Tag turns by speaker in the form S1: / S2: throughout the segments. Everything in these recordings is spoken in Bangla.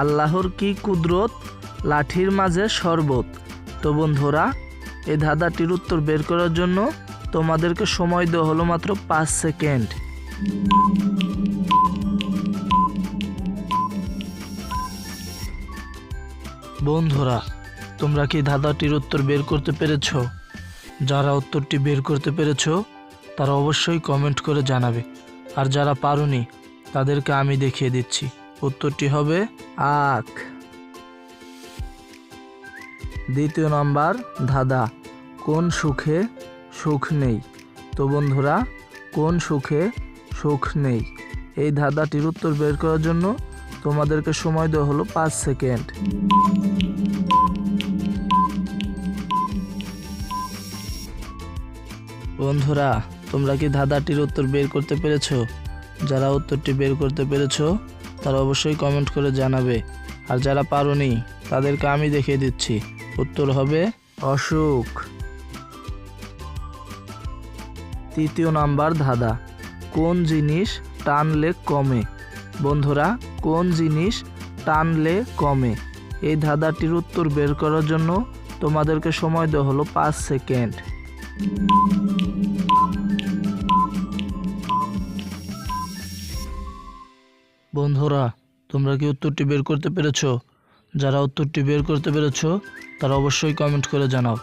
S1: আল্লাহর কি কুদরত? লাঠির মাঝে শরবত। তো বন্ধুরা এই ধাঁধাটির উত্তর বের করার জন্য তোমাদেরকে সময় দেওয়া হলো মাত্র পাঁচ সেকেন্ড। বন্ধুরা, তোমরা কি ধাঁধাটির উত্তর বের করতে পেরেছ? যারা উত্তরটি বের করতে পেরেছ, তারা অবশ্যই কমেন্ট করে জানাবে। আর যারা পারোনি, তাদেরকে আমি দেখিয়ে দিচ্ছি। উত্তরটি হবে আখ। দ্বিতীয় নাম্বার, ধাঁধা। কোন সুখে সুখ নেই? তো বন্ধুরা, কোন সুখে সুখ নেই? এই ধাঁধাটির উত্তর বের করার জন্য তোমাদেরকে সময় দেওয়া হলো পাঁচ সেকেন্ড। বন্ধুরা, তোমরা কি ধাঁধাটির উত্তর বের করতে পেরেছ? যারা উত্তরটি বের করতে পেরেছ তারা অবশ্যই কমেন্ট করে জানাবে। আর যারা পারোনি, তাদেরকে আমি দেখিয়ে দিচ্ছি। উত্তর হবে অসুখ তৃতীয় নাম্বার ধাঁধা। কোন জিনিস টানলে কমে? বন্ধুরা, কোন জিনিস টানলে কমে? এই ধাঁধাটির উত্তর বের করার জন্য তোমাদেরকে সময় দেওয়া হলো পাঁচ সেকেন্ড। বন্ধুরা, তোমরা কি উত্তরটি বের করতে পেরেছ? যারা উত্তরটি বের করতে পেরেছ, তারা অবশ্যই কমেন্ট করে জানাও।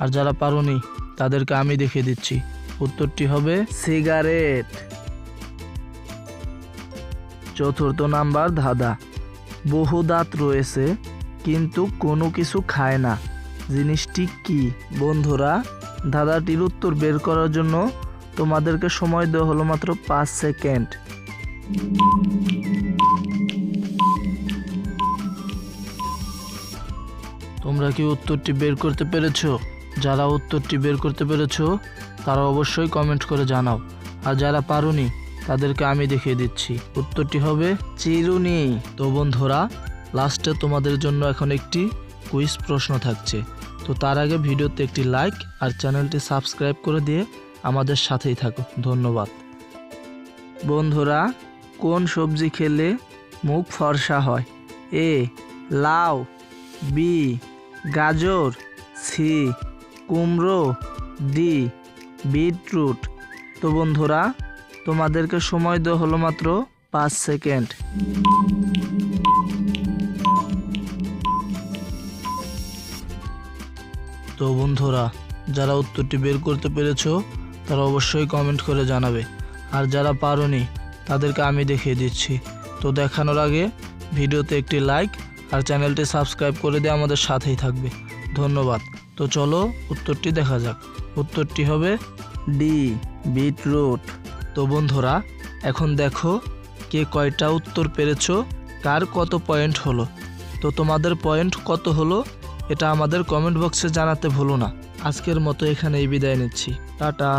S1: আর যারা পারোনি, তাদেরকে আমি দেখিয়ে দিচ্ছি। উত্তরটি হবে সিগারেট। চতুর্থ নাম্বার ধাঁধা। বহু দাঁত রয়েছে, কিন্তু কোনো কিছু খায় না। জিনিসটি কি? বন্ধুরা, ধাঁধাটির উত্তর বের করার জন্য তোমাদেরকে সময় দেওয়া হলো মাত্র পাঁচ সেকেন্ড। তোমরা কি উত্তরটি বের করতে পেরেছ? যারা উত্তরটি বের করতে পেরেছ, তারা অবশ্যই কমেন্ট করে জানাও। আর যারা পারোনি, তাদেরকে আমি দেখিয়ে দিচ্ছি। উত্তরটি হবে চিরুনি। তো বন্ধুরা লাস্টে তোমাদের জন্য এখন একটি কুইজ প্রশ্ন থাকছে। তো তার আগে ভিডিওতে একটি লাইক আর চ্যানেলটি সাবস্ক্রাইব করে দিয়ে আমাদের সাথেই থাকো। ধন্যবাদ। বন্ধুরা কোন সবজি খেলে মুখ ফর্সা হয়? এ, লাউ, বি, গাজর, সি, কুমড়ো, ডি, বিটরুট। তো বন্ধুরা, তোমাদেরকে সময় দেওয়া হলো মাত্র পাঁচ সেকেন্ড। তো বন্ধুরা, যারা উত্তরটি বের করতে পেরেছ, তারা অবশ্যই কমেন্ট করে জানাবে। আর যারা পারোনি তাদেরকে আমি দেখিয়ে দিচ্ছি। তো দেখানোর আগে ভিডিওতে একটি লাইক আর চ্যানেলটি সাবস্ক্রাইব করে দিয়ে আমাদের সাথেই থাকবে। ধন্যবাদ। তো চলো উত্তরটি দেখা যাক। উত্তরটি হবে ডি বিটরুট তো বন্ধুরা, এখন দেখো কে কয়টা উত্তর পেরেছ, কার কত পয়েন্ট হলো। তো তোমাদের পয়েন্ট কত হলো, এটা আমাদের কমেন্ট বক্সে জানাতে ভুলো না। আজকের মতো এখানেই বিদায় নিচ্ছি। টাটা।